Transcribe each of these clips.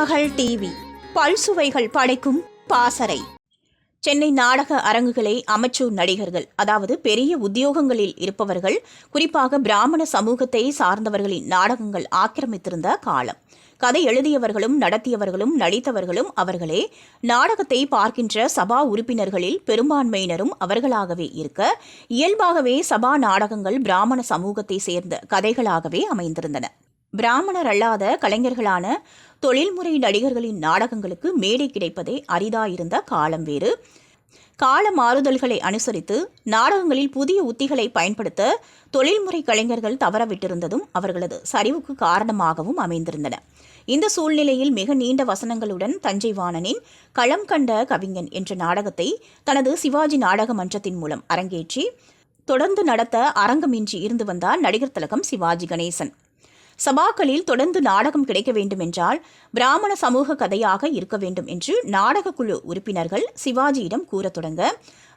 மகள் டிவி. பல்சுவைகள் படைக்கும் பாசறை. சென்னை நாடக அரங்குகளை அமைச்சூர் நடிகர்கள் அதாவது பெரிய உத்தியோகங்களில் இருப்பவர்கள் குறிப்பாக பிராமண சமூகத்தை சார்ந்தவர்களின் நாடகங்கள் ஆக்கிரமித்திருந்த காலம். கதை எழுதியவர்களும் நடத்தியவர்களும் நடித்தவர்களும் அவர்களே நாடகத்தை பார்க்கின்ற சபா உறுப்பினர்களில் பெரும்பான்மையினரும் அவர்களாகவே இருக்க இயல்பாகவே சபா நாடகங்கள் பிராமண சமூகத்தை சேர்ந்த கதைகளாகவே அமைந்திருந்தன. பிராமணர் அல்லாத கலைஞர்களான தொழில்முறை நடிகர்களின் நாடகங்களுக்கு மேடை கிடைப்பதே அரிதாயிருந்த காலம் வேறு. கால மாறுதல்களை அனுசரித்து நாடகங்களில் புதிய உத்திகளை பயன்படுத்த தொழில்முறை கலைஞர்கள் தவறவிட்டிருந்ததும் அவர்களது சரிவுக்கு காரணமாகவும் அமைந்திருந்தன. இந்த சூழ்நிலையில் மிக நீண்ட வசனங்களுடன் தஞ்சை வாணனின் களம் கண்ட கவிஞன் என்ற நாடகத்தை தனது சிவாஜி நாடக மன்றத்தின் மூலம் அரங்கேற்றி தொடர்ந்து நடத்த அரங்கமின்றி இருந்து வந்தார் நடிகர் திலகம் சிவாஜி கணேசன். சபாக்களில் தொடர்ந்து நாடகம் கிடைக்க வேண்டும் என்றால் பிராமண சமூக கதையாக இருக்க வேண்டும் என்று நாடக குழு உறுப்பினர்கள் சிவாஜியிடம் கூறத் தொடங்க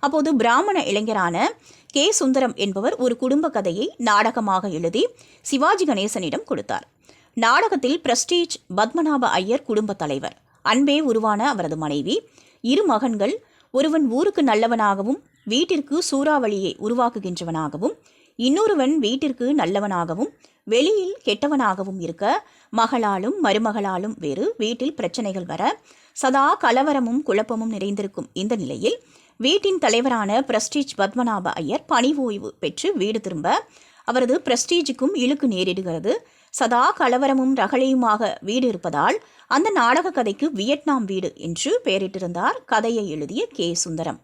அப்போது பிராமண இளைஞரான கே. சுந்தரம் என்பவர் ஒரு குடும்ப கதையை நாடகமாக எழுதி சிவாஜி கணேசனிடம் கொடுத்தார். நாடகத்தில் பிரஸ்டீஜ் பத்மநாப ஐயர் குடும்ப தலைவர் அன்பே உருவான அவரது மனைவி இரு மகன்கள் ஒருவன் ஊருக்கு நல்லவனாகவும் வீட்டிற்கு சூறாவளியை உருவாக்குகின்றவனாகவும் இன்னொருவன் வீட்டிற்கு நல்லவனாகவும் வெளியில் கெட்டவனாகவும் இருக்க மகளாலும் மருமகளாலும் வேறு வீட்டில் பிரச்சனைகள் வர சதா கலவரமும் குழப்பமும் நிறைந்திருக்கும் இந்த நிலையில் வீட்டின் தலைவரான பிரஸ்டீஜ் பத்மநாப ஐயர் பணி ஓய்வு பெற்று வீடு திரும்ப அவரது பிரஸ்டீஜுக்கும் இழுக்கு நேரிடுகிறது. சதா கலவரமும் ரகளையுமாக வீடு இருப்பதால் அந்த நாடக கதைக்கு வியட்நாம் வீடு என்று பெயரிட்டிருந்தார் கதையை எழுதிய கே. சுந்தரம்.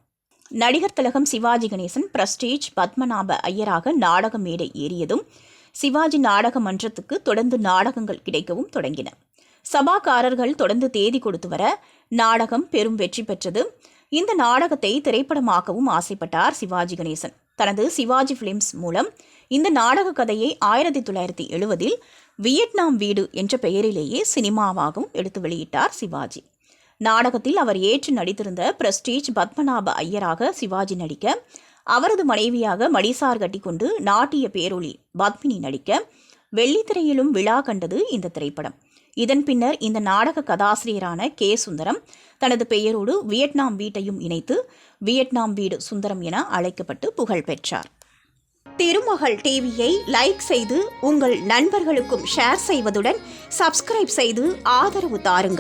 நடிகர் திலகம் சிவாஜி கணேசன் பிரஸ்டீஜ் பத்மநாப ஐயராக நாடக மேடை ஏறியதும் சிவாஜி நாடக மன்றத்துக்கு தொடர்ந்து நாடகங்கள் கிடைக்கவும் தொடங்கின. சபாக்காரர்கள் தொடர்ந்து தேதி கொடுத்து வர நாடகம் பெரும் வெற்றி பெற்றது. இந்த நாடகத்தை திரைப்படமாக்கவும் ஆசைப்பட்டார் சிவாஜி கணேசன். தனது சிவாஜி பிலிம்ஸ் மூலம் இந்த நாடக கதையை ஆயிரத்தி தொள்ளாயிரத்தி எழுபதில் வியட்நாம் வீடு என்ற பெயரிலேயே சினிமாவாகவும் எடுத்து வெளியிட்டார் சிவாஜி. நாடகத்தில் அவர் ஏற்று நடித்திருந்த பிரஸ்டீஜ் பத்மநாப ஐயராக சிவாஜி நடிக்க அவரது மனைவியாக மடிசார் கட்டிக்கொண்டு நாட்டிய பேரொளி பத்மினி நடிக்க வெள்ளித்திரையிலும் விழா கண்டது இந்த திரைப்படம். இதன் பின்னர் இந்த நாடக கதாசிரியரான கே. சுந்தரம் தனது பெயரோடு வியட்நாம் வீட்டையும் இணைத்து வியட்நாம் வீடு சுந்தரம் என அழைக்கப்பட்டு புகழ் பெற்றார். திருமகள் டிவியை லைக் செய்து உங்கள் நண்பர்களுக்கும் ஷேர் செய்வதுடன் சப்ஸ்கிரைப் செய்து ஆதரவு தாருங்கள்.